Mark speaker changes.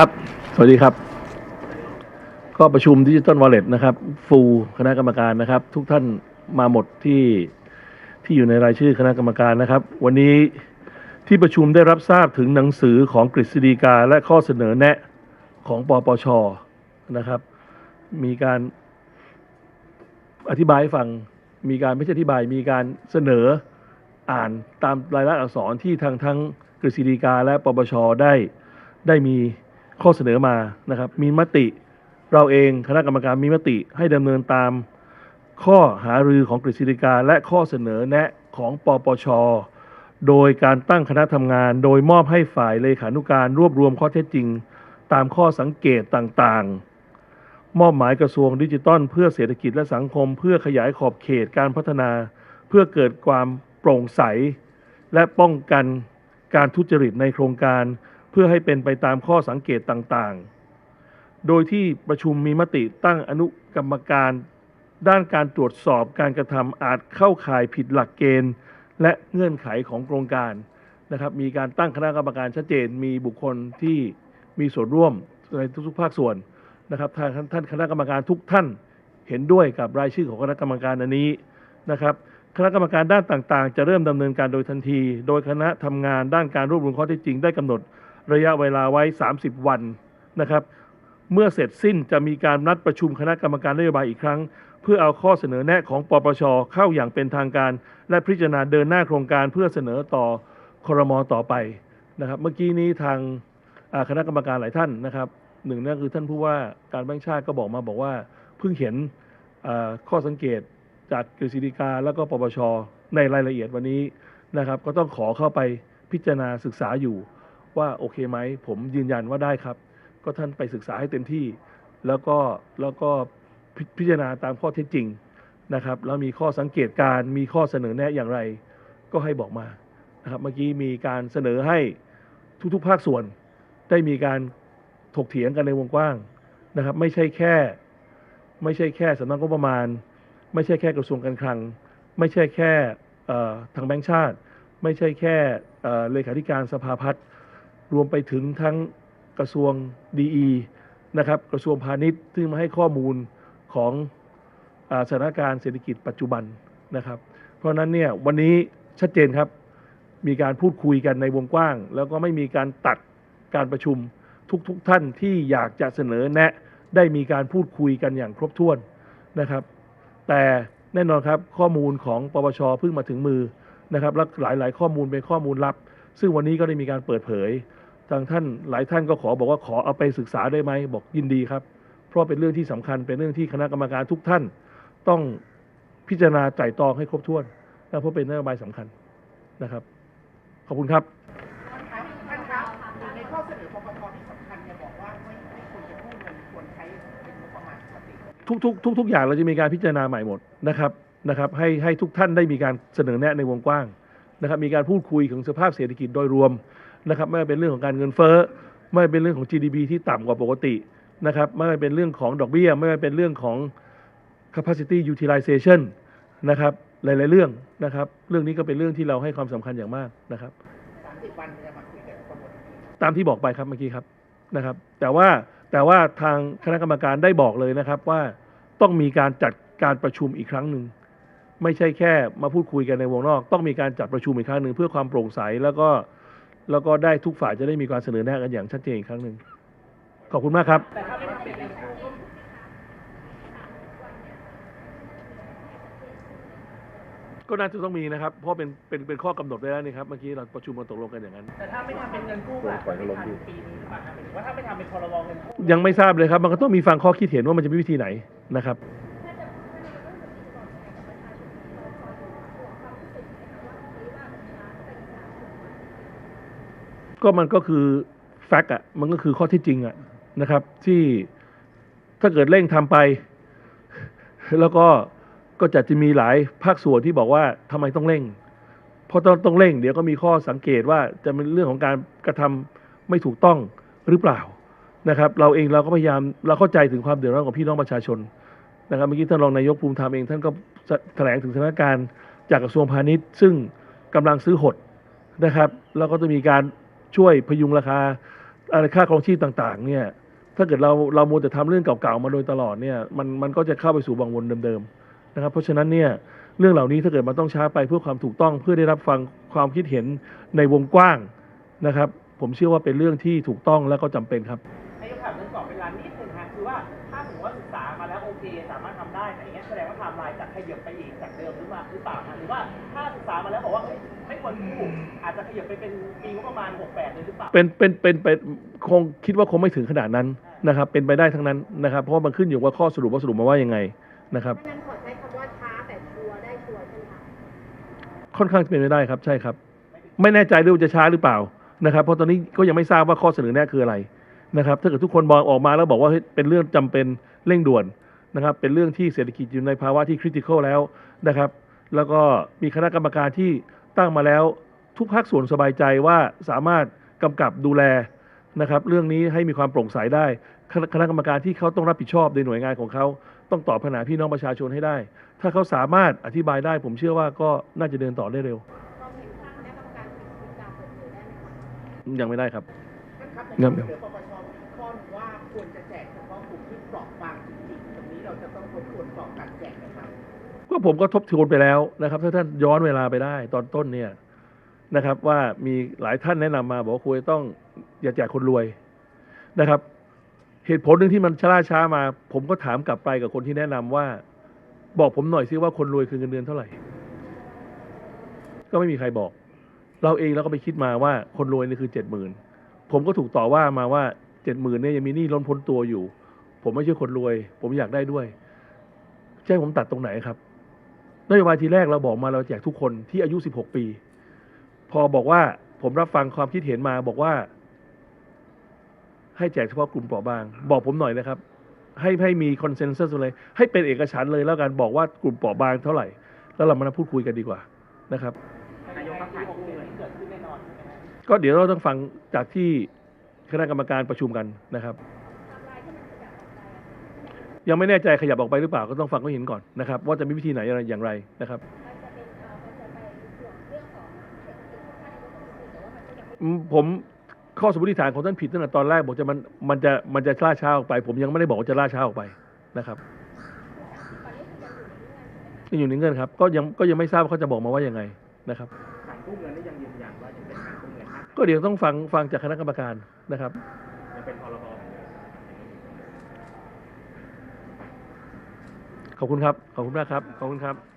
Speaker 1: ครับ สวัสดีครับ ก็ประชุมดิจิ t a ลวอลเล็ตนะครับ ฟูคณะกรรมการนะครับ ทุกท่านมาหมดที่ที่อยู่ในรายชื่อคณะกรรมการนะครับ วันนี้ที่ประชุมได้รับทราบถึงหนังสือของกฤษฎีกาและข้อเสนอแนะของปปชนะครับ มีการอธิบายฟัง มีการไม่ใช่อธิบาย มีการเสนออ่านตามรายลักษณ์อักษรที่ทางทั้งกฤษฎีกาและปปชได้ได้มี ข้อเสนอมานะครับ มีมติเราเองคณะกรรมการมีมติให้ดำเนินตามข้อหารือของกฤษฎีกาและข้อเสนอแนะของปปช โดยการตั้งคณะทำงาน โดยมอบให้ฝ่ายเลขานุการรวบรวมข้อเท็จจริง ตามข้อสังเกตต่างๆ มอบหมายกระทรวงดิจิทัล เพื่อเศรษฐกิจและสังคม เพื่อขยายขอบเขตการพัฒนา เพื่อเกิดความโปร่งใส และป้องกันการทุจริตในโครงการ พื่อให้เป็นไปตามข้อสังเกตต่างๆ โดยที่ประชุมมีมติตั้งอนุกรรมการ ด้านการตรวจสอบการกระทำอาจเข้าข่ายผิดหลักเกณฑ์ และเงื่อนไขของโครงการนะครับ มีการตั้งคณะกรรมการชัดเจน มีบุคคลที่มีส่วนร่วมในทุกๆภาคส่วนนะครับทางท่านคณะกรรมการทุกท่านเห็นด้วยกับรายชื่อของคณะกรรมการอันนี้นะครับคณะกรรมการด้านต่างๆ จะเริ่มดำเนินการโดยทันที โดยคณะทำงานด้านการรวบรวมข้อเท็จจริงได้กำหนด ระยะเวลาไว้ 30 วันนะครับ เมื่อเสร็จสิ้นจะมีการนัดประชุมคณะกรรมการนโยบายอีกครั้ง เพื่อเอาข้อเสนอแนะของปปชเข้าอย่างเป็นทางการ และพิจารณาเดินหน้าโครงการเพื่อเสนอต่อครมต่อไปนะครับ เมื่อกี้นี้ทางคณะกรรมการหลายท่านนะครับหนึ่งนั่นคือท่านผู้ว่าการแบงค์ชาติก็บอกมาบอกว่า เพิ่งเห็นข้อสังเกตจากกฤษฎีกาแล้วก็ปปชในรายละเอียดวันนี้นะครับ ก็ต้องขอเข้าไปพิจารณาศึกษาอยู่ ว่าโอเคไหม ผมยืนยันว่าได้ครับ ก็ท่านไปศึกษาให้เต็มที่ แล้วก็แล้วก็พิพจารณาตามข้อเท็จจริงนะครับ แล้วมีข้อสังเกตการมีข้อเสนอแนะอย่างไร ก็ให้บอกมานะครับ เมื่อกี้มีการเสนอให้ทุกๆ ภาคส่วน ได้มีการถกเถียงกันในวงกว้างนะครับ ไม่ใช่แค่ ไม่ใช่แค่สำนักงบประมาณ ไม่ใช่แค่กระทรวงการคลัง ไม่ใช่แค่ทางแบงก์ชาติ ไม่ใช่แค่เลขาธิการสภาพัฒน์ รวมไปถึงทั้งกระทรวงดีนะครับกระทรวงพาณิชย์ซึ่งมาให้ข้อมูลของอสถานการณ์เศรษฐกิจปัจจุบันนะครับ เพราะฉะนั้นเนี่ยวันนี้ชัดเจนครับ มีการพูดคุยกันในวงกว้าง แล้วก็ไม่มีการตัดการประชุมทุกๆทท่านที่อยากจะเสนอแนะ ได้มีการพูดคุยกันอย่างครบถ้วนนะครับ แต่แน่นอนครับข้อมูลของปปชเพิ่งมาถึงมือนะครับและหลายๆ ข้อมูลเป็นข้อมูลลับ ซึ่งวันนี้ก็ได้มีการเปิดเผยทางท่านหลายท่านก็ขอบอกว่าขอเอาไปศึกษาได้ไหมบอกยินดีครับ เพราะเป็นเรื่องที่สำคัญเป็นเรื่องที่คณะกรรมการทุกท่าน ต้องพิจารณาไตร่ตรองให้ครบถ้วนนะเพราะเป็นนโยบายสำคัญนะครับ ขอบคุณครับ
Speaker 2: ท่านคะท่านคะในข้อเสนอปปชที่สำคัญเนี่ยบอกว่าไม่ไม่ควรจะกู้เงินควรใช้เป็นงบประมาณปกติ
Speaker 1: ทุกทุกทุกทุกอย่างเราจะมีการพิจารณาใหม่หมดนะครับนะครับ ให้ให้ทุกท่านได้มีการเสนอแนะในวงกว้าง นะครับมีการพูดคุยถึงสภาพเศรษฐกิจโดยรวมนะครับไม่ว่าเป็นเรื่องของการเงินเฟ้อ ไม่ว่าเป็นเรื่องของ GDP ที่ต่ำกว่าปกตินะครับไม่ว่าเป็นเรื่องของดอกเบี้ย ไม่ว่าเป็นเรื่องของ capacity utilization นะครับหลาย ๆ เรื่องนะครับเรื่องนี้ก็เป็นเรื่องที่เราให้ความสำคัญอย่างมากนะครับ
Speaker 2: 30วันจะมาคุยกันกำหนด
Speaker 1: ตามที่บอกไปครับเมื่อกี้ครับนะครับ แต่ว่าแต่ว่าทางคณะกรรมการได้บอกเลยนะครับว่าต้องมีการจัดการประชุมอีกครั้งหนึ่ง ไม่ใช่แค่มาพูดคุยกันในวงนอก ต้องมีการจัดประชุมอีกครั้งหนึ่งเพื่อความโปร่งใสแล้วก็แล้วก็ได้ทุกฝ่ายจะได้มีการเสนอแนะกันอย่างชัดเจนอีกครั้งหนึ่งขอบคุณมากครับ
Speaker 2: แต่ถ้าไม่ทำเป็นเรื่องกู้ก็
Speaker 1: ก็น่าจะต้องมีนะครับ เพราะเป็นเป็นเป็นข้อกำหนดไว้แล้วนี่ครับเมื่อกี้เราประชุมกันตกลงกันอย่างนั้น
Speaker 2: แต่ถ้าไม่ทำเป็นเงินกู้แบบไม่ทันปีนี้หรือเปล่าครับหมายถึงว่าถ้าไม่ทำเป็นพรบเงินกู้
Speaker 1: ยังไม่ทราบเลยครับ มันก็ต้องมีฟังข้อคิดเห็นว่ามันจะมีวิธีไหนนะครับ ก็มันก็คือแฟกต์อะมันก็คือข้อที่จริงอะนะครับ ที่ถ้าเกิดเร่งทำไป แล้วก็ก็จะจะมีหลายภาคส่วนที่บอกว่าทำไมต้องเร่ง เพราะต้องต้องเร่ง เดี๋ยวก็มีข้อสังเกตว่าจะเป็นเรื่องของการกระทำไม่ถูกต้องหรือเปล่านะครับ เราเองเราก็พยายามเราเข้าใจถึงความเดือดร้อนของพี่น้องประชาชนนะครับเมื่อกี้ท่านรองนายกภูมิธรรมเองท่านก็แถลงถึงสถานการณ์จากกระทรวงพาณิชย์ ซึ่งกำลังซื้อหดนะครับ แล้วก็จะมีการ ช่วยพยุงราคาอะไรค่าครองชีพต่างๆ เนี่ย ถ้าเกิดเราเรามัวแต่ทำเรื่องเก่าๆมาโดยตลอดเนี่ยมันมันก็จะเข้าไปสู่วังวนเดิมๆนะครับ เพราะฉะนั้นเนี่ยเรื่องเหล่านี้ถ้าเกิดมันต้องช้าไปเพื่อความถูกต้องเพื่อได้รับฟังความคิดเห็นในวงกว้างนะครับ ผมเชื่อว่าเป็นเรื่องที่ถูกต้องและก็จำเป็นครับ
Speaker 2: นายกถามเรื่องกรอบเวลานิดนึงฮะคือว่าถ้าสมมติว่าศึกษามาแล้วโอเค สามารถทำได้แต่อย่างเงี้ยแสดงว่าไทม์ไลน์จะขยับไปอีกจากเดิมหรือเปล่าหรือเปล่าหรือว่าถ้าศึกษามาแล้วบอกว่าเฮ้ย ไม่ควรกู้อาจจะขยับไปเป็นปีงบประมาณ 68 เลยหรือเปล่า
Speaker 1: เป็นเป็นเป็นเป็นคงคิดว่าคงไม่ถึงขนาดนั้นนะครับ เป็นไปได้ทั้งนั้นนะครับ เพราะว่ามันขึ้นอยู่ว่าข้อสรุปว่าสรุปมาว่ายังไงนะครับ
Speaker 3: เพราะฉะนั้นขอใช้คำว่าช้าแต่ชัวร์ได้ชัวร์ใช่ไหมคะ
Speaker 1: ค่อนข้างจะเป็นไปได้ครับ ใช่ครับ ไม่แน่ใจด้วยว่าจะช้าหรือเปล่านะครับ เพราะตอนนี้ก็ยังไม่ทราบว่าข้อเสนอแนะคืออะไรนะครับ ถ้าเกิดทุกคนบอกออกมาแล้วบอกว่าเฮ้ยเป็นเรื่องจำเป็นเร่งด่วนนะครับ เป็นเรื่องที่เศรษฐกิจอยู่ในภาวะที่คริติคอลแล้วนะครับ แล้วก็มีคณะกรรมการที่ ตั้งมาแล้วทุกภาคส่วนสบายใจว่าสามารถกำกับดูแลนะครับเรื่องนี้ให้มีความโปร่งใสได้คณะคณะกรรมการที่เขาต้องรับผิดชอบในหน่วยงานของเขาต้องตอบปัญหาพี่น้องประชาชนให้ได้ ถ้าเขาสามารถอธิบายได้ ผมเชื่อว่าก็น่าจะเดินต่อได้เร็ว
Speaker 3: ความเห็นทางคณะกรรมการมีการเปิดเผยได้ไหมคะ
Speaker 1: ยังไม่ได้ครับ
Speaker 2: ท่านครับ
Speaker 1: ค
Speaker 2: ใน
Speaker 1: รับ
Speaker 2: ข้อเสนอปปชมีข้อหนึ่งว่าควรจะแจกเฉพาะกลุ่มที่เปราะบางจริงๆตรงนี้เราจะต้องทบทวนกรอบการแจกนะครับ
Speaker 1: ก็ผมก็ทบทวนไปแล้วนะครับ ถ้าท่านย้อนเวลาไปได้ ตอนต้นเนี่ยนะครับ ว่ามีหลายท่านแนะนำมาบอกควรต้องอย่าแจกคนรวยนะครับ เหตุผลหนึ่งที่มันชะล่าช้ามา ผมก็ถามกลับไปกับคนที่แนะนำว่า บอกผมหน่อยซิว่าคนรวยคือเงินเดือนเท่าไหร่ ก็ไม่มีใครบอก เราเองเราก็ไปคิดมาว่าคนรวยนี่คือเจ็ดหมื่นผมก็ถูกต่อว่ามาว่าเจ็ดหมื่นเนี่ยยังมีหนี้ล้นพ้นตัวอยู่ ผมไม่ใช่คนรวย ผมอยากได้ด้วยจะให้ผมตัดตรงไหนครับ นโยบายทีแรกเราบอกมาเราแจกทุกคนที่อายุ 16 ปี พอบอกว่าผมรับฟังความคิดเห็นมาบอกว่า ให้แจกเฉพาะกลุ่มเปราะบาง บอกผมหน่อยนะครับ ให้ให้มีคอนเซนแซสเลย ให้เป็นเอกฉันเลยแล้วกันบอกว่ากลุ่มเปราะบางเท่าไหร่ แล้วเรามาพูดคุยกันดีกว่านะครับ
Speaker 2: นายกรับผ่านเกิดขึ้นแน่นอน
Speaker 1: ก็เดี๋ยวเราต้องฟังจากที่คณะกรรมการประชุมกันนะครับ
Speaker 3: ยั
Speaker 1: งไม่แน่ใจขยับออกไปหรือเปล่าก็ต้องฟังเขาเห็นก่อนนะครับ ว่าจะมีวิธีไหนอะไรอย่างไรนะครับผมข้อสมมติฐานของท่านผิดตั้งแต่ตอนแรกบอกจะมันมันจะมันจะล่าช้าออกไป ผมยังไม่ได้บอกว่าจะล่าช้าออกไปนะครับ
Speaker 3: ยังอยู่ในเงื่อนคะ
Speaker 1: ยังอยู่ในเงื่อนครับ ก็ยังก็ยังไม่ทราบว่าเขาจะบอกมาว่ายังไงนะครับ
Speaker 2: การกู้เงินนี่ยังยืนยันว่ายังเป็นการกู้เงิน
Speaker 1: ก็เดี๋ยวต้องฟังฟังจากคณะกรรมการนะครับ
Speaker 2: ยังเป็นพรบ
Speaker 1: ขอบคุณครับ ขอบคุณมากครับ ขอบคุณครับ